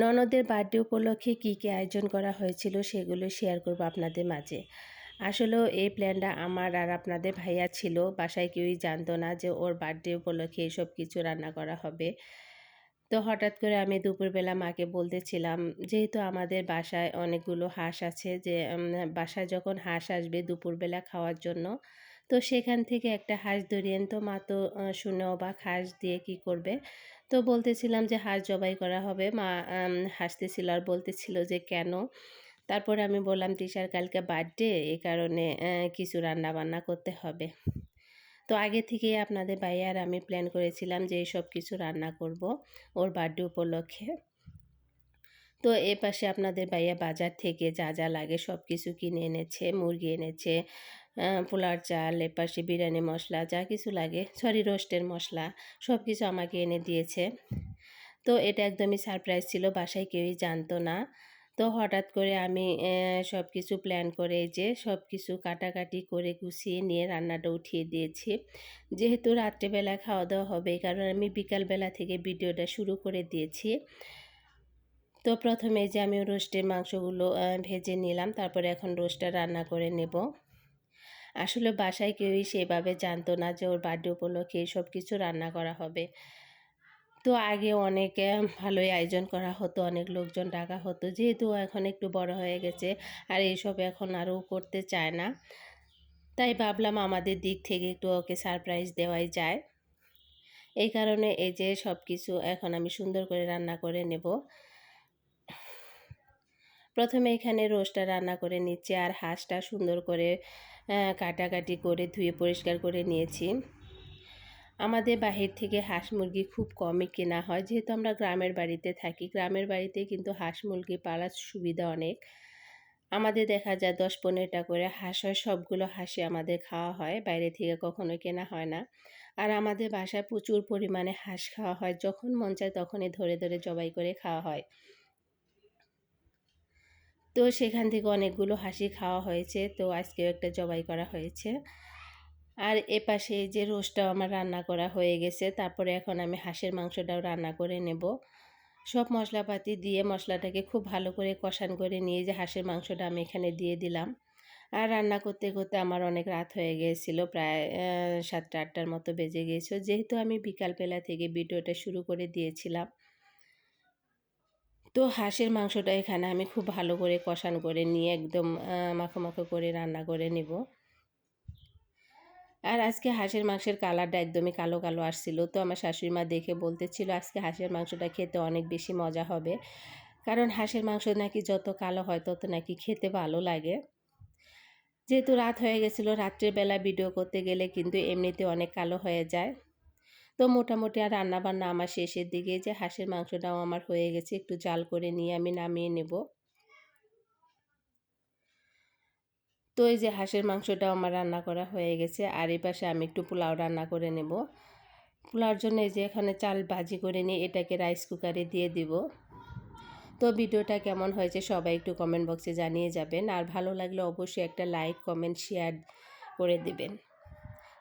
ননদের বার্থডে উপলক্ষে কী কী আয়োজন করা হয়েছিল সেগুলো শেয়ার করব আপনাদের মাঝে। আসলেও এই প্ল্যানটা আমার আর আপনাদের ভাইয়া ছিল, বাসায় কেউই জানতো না যে ওর বার্থডে উপলক্ষে এসব কিছু রান্না করা হবে। তো হঠাৎ করে আমি দুপুরবেলা মাকে বলতেছিলাম, যেহেতু আমাদের বাসায় অনেকগুলো হাঁস আছে যে বাসায় যখন হাঁস আসবে দুপুরবেলা খাওয়ার জন্য, তো সেখান থেকে একটা হাঁস ধরিয়েন তো মা তো শুনে অবাক, হাঁস দিয়ে কি করবে? তো বলতেছিলাম যে, হাঁস জবাই করা হবে। মা হাসতেছিল আর বলতেছিল যে, কেন? তারপরে আমি বললাম, তিশার কালকে বার্থডে এই কারণে কিছু রান্না বান্না করতে হবে। তো আগে থেকেই আপনাদের ভাইয়ার আমি প্ল্যান করেছিলাম যে সব কিছু রান্না করব ওর বার্থডে উপলক্ষে। তো এ পাশে আপনাদের ভাইয়া বাজার থেকে যা যা লাগে সব কিছু কিনে এনেছে, মুরগি এনেছে পোলার চাল, এপাশে বিরিয়ানি মশলা, যা কিছু লাগে, সরি, রোস্টের মশলা সব কিছু আমাকে এনে দিয়েছে। তো এটা একদমই সারপ্রাইজ ছিল, বাসায় কেউই জানতো না। তো হঠাৎ করে আমি সব কিছু প্ল্যান করে যে সব কিছু কাটাকাটি করে গুছিয়ে নিয়ে রান্নাটা উঠিয়ে দিয়েছি। যেহেতু রাত্রেবেলা খাওয়া দাওয়া হবে কারণ আমি বিকালবেলা থেকে ভিডিওটা শুরু করে দিয়েছি। তো প্রথমে যে আমি রোস্টের মাংসগুলো ভেজে নিলাম, তারপরে এখন রোস্টটা রান্না করে নেব। আসলে বাসায় কেউই সেভাবে জানতো না যে ওর বার্থডে উপলক্ষে সব কিছু রান্না করা হবে। তো আগে অনেক ভালোই আয়োজন করা হতো, অনেক লোকজন ডাকা হতো। যেহেতু এখন একটু বড় হয়ে গেছে আর এইসব এখন আরও করতে চায় না। তাই ভাবলাম আমাদের দিক থেকে একটু ওকে সারপ্রাইজ দেওয়াই যায়। এই কারণে এই যে সব কিছু এখন আমি সুন্দর করে রান্না করে নেব। প্রথমে এখানে রোস্টটা রান্না করে নিচ্ছি আর হাঁসটা সুন্দর করে কাটাকাটি করে ধুয়ে পরিষ্কার করে নিয়েছি। আমাদের বাহির থেকে হাঁস মুরগি খুব কমই কেনা হয়। যেহেতু আমরা গ্রামের বাড়িতে থাকি, গ্রামের বাড়িতে কিন্তু হাঁস মুরগি পালার সুবিধা অনেক। আমাদের দেখা যায় দশ পনেরোটা করে হাঁস হয়, সবগুলো হাঁসে আমাদের খাওয়া হয়, বাইরে থেকে কখনো কেনা হয় না। আর আমাদের বাসায় প্রচুর পরিমাণে হাঁস খাওয়া হয়, যখন মন চায় তখনই ধরে ধরে জবাই করে খাওয়া হয়। তো সেখান থেকে অনেকগুলো হাসি খাওয়া হয়েছে। তো আজকেও একটা জবাই করা হয়েছে। আর এ পাশে যে রোস্টটাও আমার রান্না করা হয়ে গেছে, তারপরে এখন আমি হাঁসের মাংসটাও রান্না করে নেব। সব মশলাপাতি দিয়ে মশলাটাকে খুব ভালো করে কষান করে নিয়ে যে হাঁসের মাংসটা আমি এখানে দিয়ে দিলাম। আর রান্না করতে করতে আমার অনেক রাত হয়ে গিয়েছিল প্রায় সাতটা আটটার মতো বেজে গিয়েছিল যেহেতু আমি বিকালবেলা থেকে ভিডিওটা শুরু করে দিয়েছিলাম তো হাঁসের মাংসটা এখানে আমি খুব ভালো করে কষান করে নিয়ে একদম মাখো মাখো করে রান্না করে নেব। আর আজকে হাঁসের মাংসের কালারটা একদমই কালো কালো আসছিল। তো আমার শাশুড়ি মা দেখে বলতেছিল, আজকে হাঁসের মাংসটা খেতে অনেক বেশি মজা হবে। কারণ হাঁসের মাংস নাকি যত কালো হয় তত নাকি খেতে ভালো লাগে। যেহেতু রাত হয়ে গেছিল রাত্রেবেলা ভিডিও করতে গেলে কিন্তু এমনিতে অনেক কালো হয়ে যায়। তো মোটামুটি আর রান্নাবান্না আমার শেষের দিকে যে হাঁসের মাংসটাও আমার হয়ে গেছে, একটু জাল করে নিয়ে আমি নামিয়ে নেব। তো এই যে হাঁসের মাংসটাও আমার রান্না করা হয়ে গেছে, আর এই পাশে আমি একটু পোলাও রান্না করে নেব। পোলাওর জন্য এই যে এখানে চাল ভাজি করে নিয়ে এটাকে রাইস কুকারে দিয়ে দিব। তো ভিডিওটা কেমন হয়েছে সবাই একটু কমেন্ট বক্সে জানিয়ে যাবেন, আর ভালো লাগলে অবশ্যই একটা লাইক কমেন্ট শেয়ার করে দেবেন।